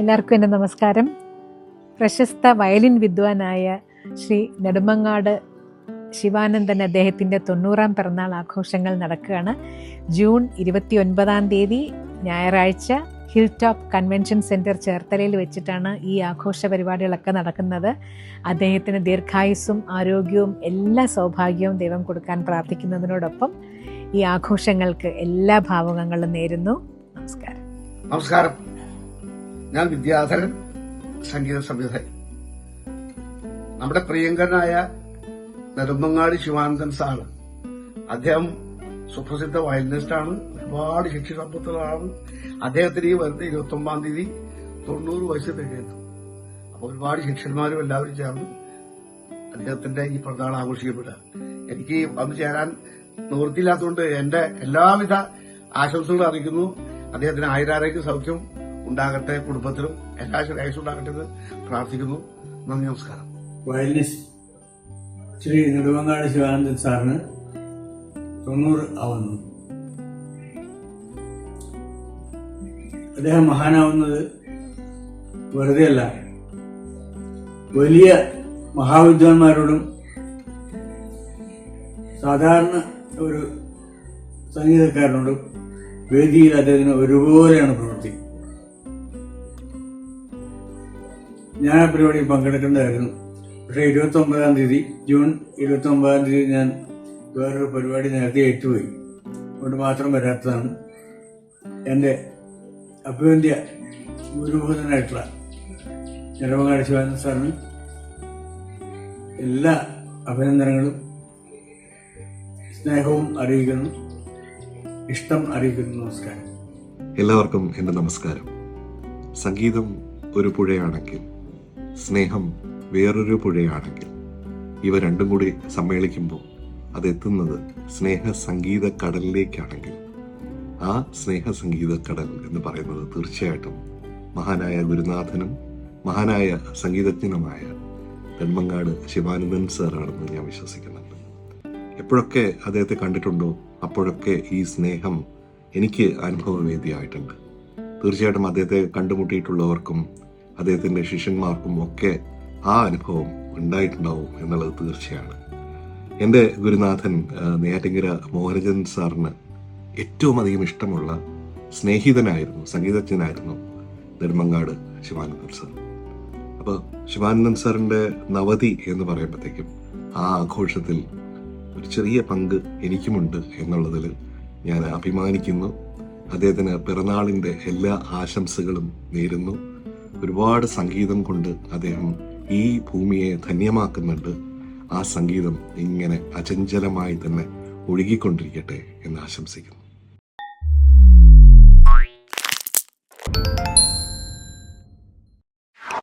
എല്ലാവർക്കും എന്റെ നമസ്കാരം. പ്രശസ്ത വയലിൻ വിദ്വാനായ ശ്രീ നെടുമങ്ങാട് ശിവാനന്ദൻ അദ്ദേഹത്തിന്റെ തൊണ്ണൂറാം പിറന്നാൾ ആഘോഷങ്ങൾ നടക്കുകയാണ്. ജൂൺ ഇരുപത്തി ഒൻപതാം തീയതി ഞായറാഴ്ച ഹിൽ ടോപ്പ് കൺവെൻഷൻ സെന്റർ ചേർത്തലയിൽ വെച്ചിട്ടാണ് ഈ ആഘോഷ പരിപാടികളൊക്കെ നടക്കുന്നത്. അദ്ദേഹത്തിന് ദീർഘായുസ്സും ആരോഗ്യവും എല്ലാ സൗഭാഗ്യവും ദൈവം കൊടുക്കാൻ പ്രാർത്ഥിക്കുന്നതിനോടൊപ്പം ഈ ആഘോഷങ്ങൾക്ക് എല്ലാ ഭാവങ്ങളും നേരുന്നു. നമസ്കാരം. നമസ്കാരം. ഞാൻ വിദ്യാധരൻ സംഗീത സംവിധായകൻ. നമ്മുടെ പ്രിയങ്കരനായ നെടുമ്പങ്ങാടി ശിവാനന്ദൻ സാറ് അദ്ദേഹം സുപ്രസിദ്ധ വയലിനിസ്റ്റാണ് ഒരുപാട് ശിക്ഷസമ്പത്തുകളാണ് അദ്ദേഹത്തിന് ഈ വരുന്ന ഇരുപത്തി ഒമ്പതാം തീയതി തൊണ്ണൂറ് വയസ്സ് തികയുന്നു. അപ്പൊ ഒരുപാട് ശിക്ഷന്മാരും എല്ലാവരും ചേർന്ന് അദ്ദേഹത്തിന്റെ ഈ പിറന്നാൾ ആഘോഷിക്കപ്പെടുക. എനിക്ക് വന്നു ചേരാൻ നിവൃത്തിയില്ലാത്തതുകൊണ്ട് എന്റെ എല്ലാവിധ ആശംസകളും അറിയിക്കുന്നു. അദ്ദേഹത്തിന് ആയുരാരോഗ്യ സൗഖ്യം ഉണ്ടാകട്ടെ കുടുംബത്തിലും. എല്ലാ ശ്രേയസ്സും ഉണ്ടാകട്ടെ എന്ന് പ്രാർത്ഥിക്കുന്നു. നന്ദി നമസ്കാരം. വയലിനിസ്റ്റ് ശ്രീ നെടുവങ്ങാട് ശിവാനന്ദൻ സാറിന് തൊണ്ണൂറ് ആവുന്നു. അദ്ദേഹം മഹാനാവുന്നത് വെറുതെ അല്ല വലിയ മഹാവിദ്വാൻമാരോടും സാധാരണ ഒരു സംഗീതക്കാരനോടും വേദിയിൽ അദ്ദേഹത്തിന് ഒരുപോലെയാണ് പ്രവൃത്തി. ഞാൻ ആ പരിപാടി പങ്കെടുക്കേണ്ടതായിരുന്നു പക്ഷേ ഇരുപത്തി ഒമ്പതാം തീയതി ജൂൺ ഇരുപത്തി ഒമ്പതാം തീയതി ഞാൻ വേറൊരു പരിപാടി നേരത്തെ ഏറ്റുപോയി. അതുകൊണ്ട് മാത്രം വരാത്തതാണ്. എന്റെ അഭിവന്ധ്യ ഗുരുഭൂതനായിട്ടുള്ള നിലവങ്ങാട് ശിവാനന്ദ സാറിന് എല്ലാ അഭിനന്ദനങ്ങളും സ്നേഹവും അറിയിക്കുന്നു. ഇഷ്ടം അറിയിക്കുന്നു. നമസ്കാരം. എല്ലാവർക്കും എന്റെ നമസ്കാരം. സംഗീതം ഒരു പുഴയാണെങ്കിൽ സ്നേഹം വേറൊരു പുഴയാണെങ്കിൽ. ഇവ രണ്ടും കൂടി സമ്മേളിക്കുമ്പോൾ അതെത്തുന്നത് സ്നേഹ സംഗീത കടലിലേക്കാണെങ്കിൽ ആ സ്നേഹ സംഗീത കടൽ എന്ന് പറയുന്നത് തീർച്ചയായിട്ടും മഹാനായ ഗുരുനാഥനും മഹാനായ സംഗീതജ്ഞനുമായ നെന്മങ്ങാട് ശിവാനന്ദൻ സാറാണെന്ന് ഞാൻ വിശ്വസിക്കുന്നുണ്ട്. എപ്പോഴൊക്കെ അദ്ദേഹത്തെ കണ്ടിട്ടുണ്ടോ അപ്പോഴൊക്കെ ഈ സ്നേഹം എനിക്ക് അനുഭവവേദിയായിട്ടുണ്ട് തീർച്ചയായിട്ടും അദ്ദേഹത്തെ കണ്ടുമുട്ടിയിട്ടുള്ളവർക്കും അദ്ദേഹത്തിന്റെ ശിഷ്യന്മാർക്കും ഒക്കെ ആ അനുഭവം ഉണ്ടായിട്ടുണ്ടാവും എന്നുള്ളത് തീർച്ചയാണ്. എന്റെ ഗുരുനാഥൻ നെയ്യാറ്റിങ്കര മോഹനചന്ദ്രൻ സാറിന് ഏറ്റവും അധികം ഇഷ്ടമുള്ള സ്നേഹിതനായിരുന്നു സംഗീതജ്ഞനായിരുന്നു നെടുമങ്ങാട് ശിവാനന്ദൻ സാർ. അപ്പോൾ ശിവാനന്ദൻ സാറിന്റെ നവതി എന്ന് പറയുമ്പോഴത്തേക്കും ആ ആഘോഷത്തിൽ ഒരു ചെറിയ പങ്ക് എനിക്കുമുണ്ട് എന്നുള്ളതിൽ ഞാൻ അഭിമാനിക്കുന്നു. അദ്ദേഹത്തിന് പിറന്നാളിന്റെ എല്ലാ ആശംസകളും നേരുന്നു. ഒരുപാട് സംഗീതം കൊണ്ട് അദ്ദേഹം ഈ ഭൂമിയെ ധന്യമാക്കുന്നുണ്ട്. ആ സംഗീതം ഇങ്ങനെ അചഞ്ചലമായി തന്നെ ഒഴുകിക്കൊണ്ടിരിക്കട്ടെ എന്ന് ആശംസിക്കുന്നു.